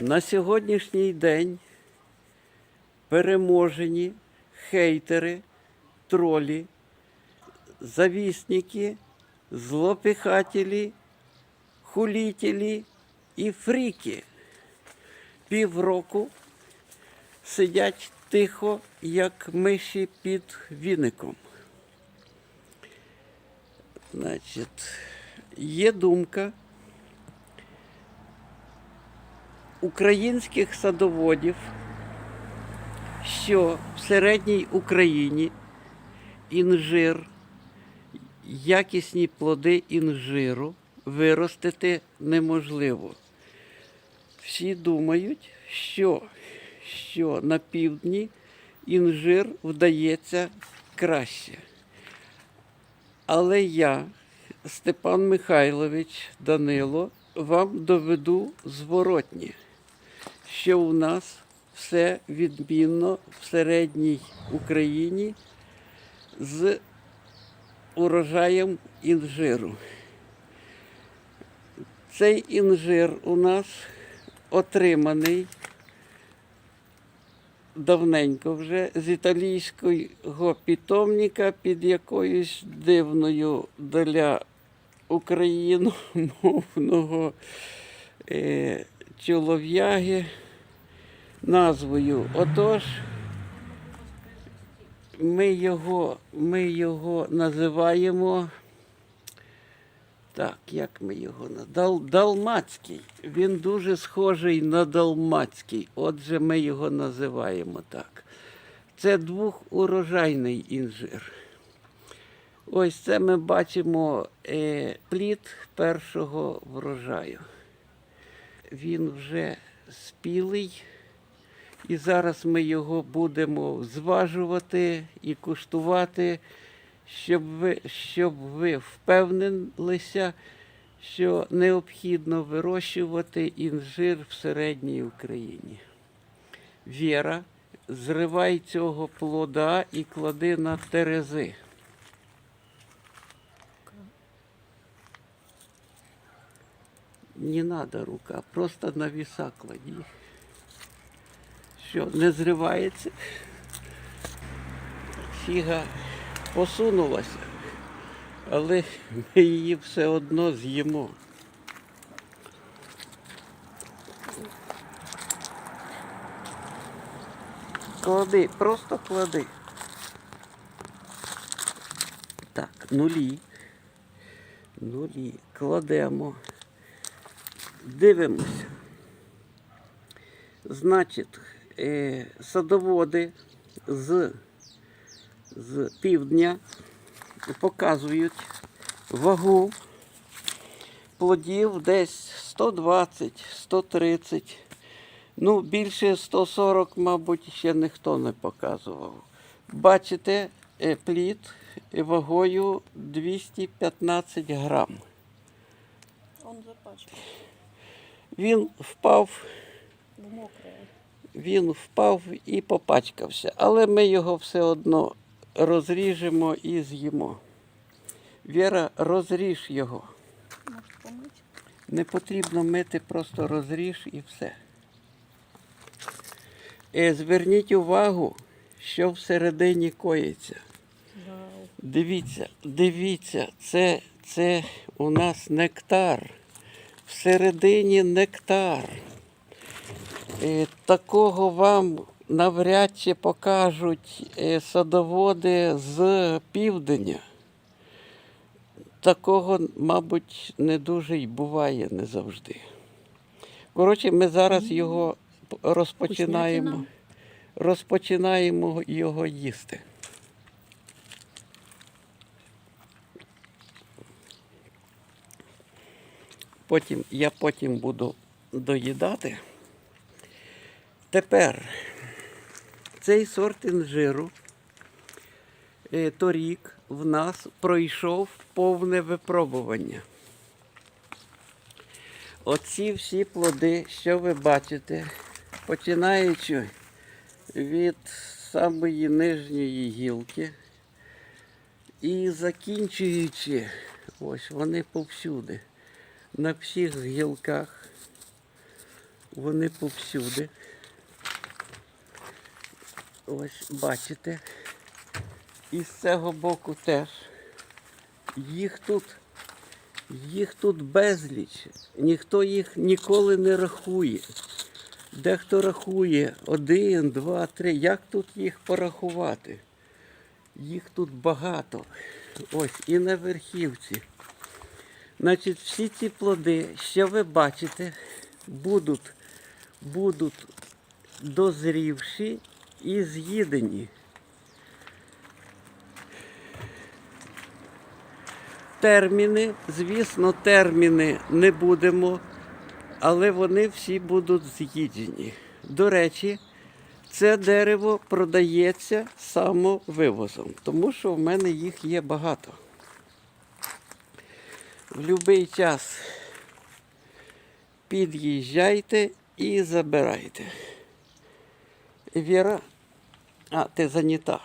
На сьогоднішній день переможені хейтери, тролі, завісники, злопихателі, хулітелі і фріки. Півроку сидять тихо, як миші під віником. Значить, є думка українських садоводів, що в середній Україні інжир, якісні плоди інжиру виростити неможливо. Всі думають, що, що на півдні інжир вдається краще. Але я, Степан Михайлович Данило, вам доведу зворотнє, що у нас все відмінно в середній Україні з урожаєм інжиру. Цей інжир у нас отриманий давненько вже з італійського питомника під якоюсь дивною для україномовного е, чолов'яги назвою. Отож, ми його, ми його називаємо. Так, як ми його Дал, Далмацький. Він дуже схожий на Далмацький. Отже, ми його називаємо так. Це двохурожайний інжир. Ось це ми бачимо е, плід першого врожаю. Він вже спілий. І зараз ми його будемо зважувати і куштувати, щоб ви, щоб ви впевнилися, що необхідно вирощувати інжир в середній Україні. Віра, зривай цього плода і клади на терези. Не треба рука, просто на віса клади. Що, не зривається? Фіга посунулася, але ми її все одно з'їмо. Клади, просто клади. Так, нулі. Нулі. Кладемо. Дивимося. Значить, е, садоводи з, з півдня показують вагу плодів десь 120-130. Ну, більше 140, мабуть, ще ніхто не показував. Бачите, е, плід вагою 215 грам. Он запачкан Він впав він впав і попачкався. Але ми його все одно розріжемо і з'їмо. Віра, розріж його. Не потрібно мити, просто розріж і все. Е, Зверніть увагу, що всередині коїться. Дивіться, дивіться, це, це у нас нектар. Всередині нектар. Е, Такого вам навряд чи покажуть е, садоводи з південня. Такого, мабуть, не дуже й буває не завжди. Коротше, ми зараз його розпочинаємо, розпочинаємо його їсти. Потім, я потім буду доїдати. Тепер цей сорт інжиру е, торік в нас пройшов повне випробування. Оці всі плоди, що ви бачите, починаючи від самої нижньої гілки і закінчуючи, ось вони повсюди, на всіх гілках Вони повсюди. Ось бачите. І з цього боку теж. Їх тут, їх тут безліч. Ніхто їх ніколи не рахує. Дехто рахує один, два, три. Як тут їх порахувати? Їх тут багато. Ось і на верхівці. Значить, всі ці плоди, що ви бачите, будуть, будуть дозрівші і з'їдені. Терміни, звісно, терміни не будемо, але вони всі будуть з'їдені. До речі, це дерево продається самовивозом, тому що в мене їх є багато. В будь-який час під'їжджайте і забирайте. Віра, а, ти зайнята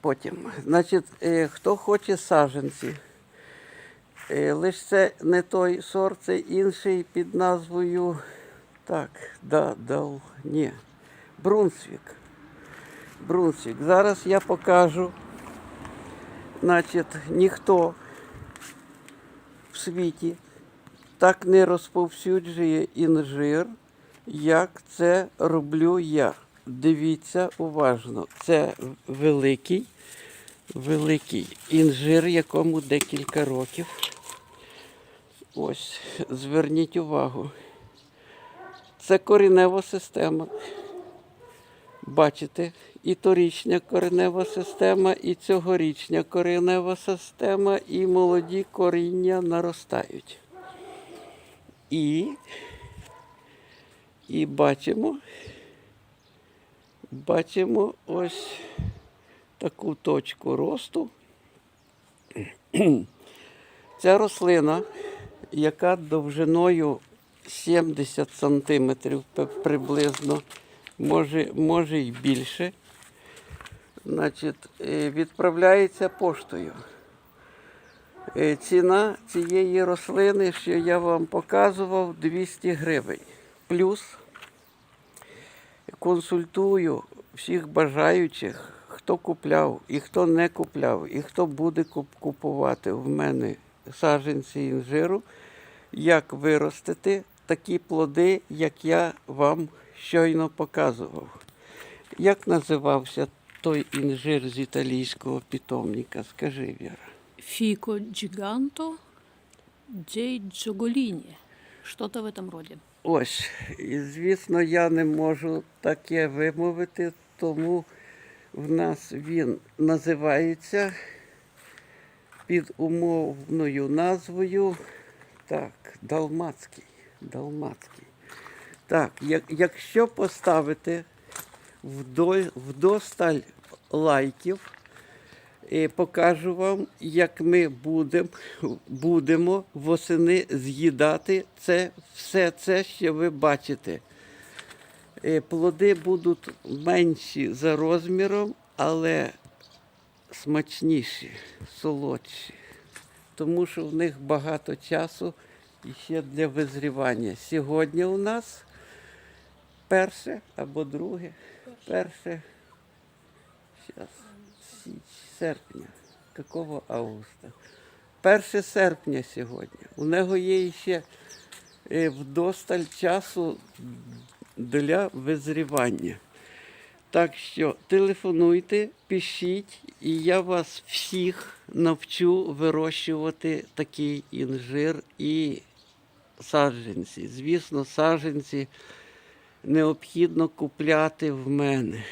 потім. Значить, е, хто хоче саджанці, е, лише це не той сорт, це інший під назвою. Так, да, дал, ні. Брунсвік. Брунсвік. Зараз я покажу. Значить, ніхто світі так не розповсюджує інжир, як це роблю я. Дивіться уважно. Це великий, великий інжир, якому декілька років. Ось, зверніть увагу. Це коренева система. Бачите, і торічня коренева система, і цьогорічня коренева система, і молоді коріння наростають. І, і бачимо, бачимо ось таку точку росту. Ця рослина, яка довжиною 70 сантиметрів приблизно, може, може і більше, значить, е, відправляється поштою. Е, Ціна цієї рослини, що я вам показував, 200 гривень. Плюс консультую всіх бажаючих, хто купляв і хто не купляв, і хто буде купувати в мене саджанці інжиру, як виростити такі плоди, як я вам щойно показував. Як називався той інжир з італійського питомника? Скажи, Віра. Фико Джиганто Джей Джоголіні. Что-то в этом роде. Ось, і звісно, я не можу таке вимовити, тому в нас він називається під умовною назвою так, Далмацький. Далмацький. Так, як, якщо поставити вдо, вдосталь лайків, і покажу вам, як ми будем, будемо восени з'їдати це, все це, що ви бачите. Е, Плоди будуть менші за розміром, але смачніші, солодші. Тому що в них багато часу і ще для визрівання. Сьогодні у нас перше або друге, перше. Серпня. Какого августа? 1 серпня сьогодні. У нього є ще е, вдосталь часу для визрівання. Так що телефонуйте, пишіть, і я вас всіх навчу вирощувати такий інжир і саджанці. Звісно, саджанці необхідно купляти в мене.